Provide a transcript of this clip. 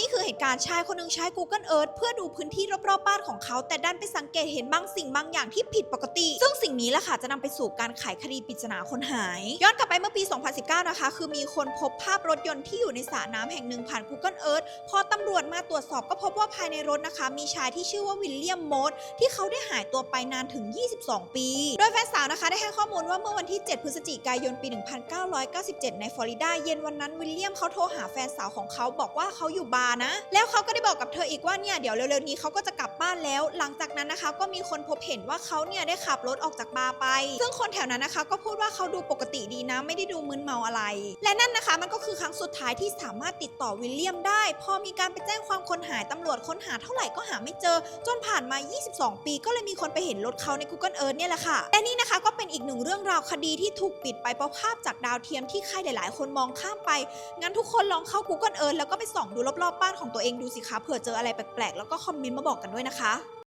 นี่คือเหตุการณ์ชายคนหนึ่งใช้ Google Earth เพื่อดูพื้นที่รอบๆบ้านของเขา แต่ดันไปสังเกตเห็นบางสิ่งบางอย่างที่ผิดปกติ ซึ่งสิ่งนี้แหละค่ะจะนำไปสู่การไขคดีปริศนาคนหาย ย้อนกลับไปเมื่อปี 2019 นะคะ คือมีคนพบภาพรถยนต์ที่อยู่ในสระน้ำแห่งหนึ่งผ่าน Google Earth พอตำรวจมาตรวจสอบก็พบว่าภายในรถนะคะ มีชายที่ชื่อว่าวิลเลียมโมดที่เขาได้หายตัวไปนานถึง 22 ปี โดยแฟนสาวนะคะได้ให้ข้อมูลว่าเมื่อวันที่ 7 พฤศจิกายนปี 1997 ในฟลอริดาเย็นวันนั้นวิลเลียมเขาโทรหาแฟนสาวของเขาบอกว่าเขาอยู่บาร์นะแล้วเขาก็ได้บอกกับเธออีกว่าเนี่ยเดี๋ยวเร็วๆนี้เขาก็จะกลับบ้านแล้ว หลังจากนั้นนะคะ ก็มีคนพบเห็นว่าเขาเนี่ยได้ขับรถออกจากบาร์ไป ซึ่งคนแถวนั้นนะคะ ก็พูดว่าเขาดูปกติดีนะ ไม่ได้ดูมึนเมาอะไร และนั่นนะคะ มันก็คือครั้งสุดท้ายที่สามารถติดต่อวิลเลียมได้ พอมีการไปแจ้งความคนหายตำรวจค้นหาเท่าไหร่ก็หาไม่เจอ จนผ่านมา 22 ปี ก็เลยมีคนไปเห็นรถเขาใน Google Earth เนี่ยแหละค่ะและนี่นะคะก็เป็นอีกหนึ่งเรื่องราวคดีที่ถูกปิดไปเพราะภาพจากดาวเทียมที่ใครหลาย ๆ คนมองข้ามไปงั้นทุกคนลองเข้า Google Earth แล้วก็ไปส่องดูรอบๆบ้านของตัวเองดูสิคะเผื่อเจออะไรแปลกๆ แล้วก็คอมเมนต์มาบอกกันด้วยนะคะ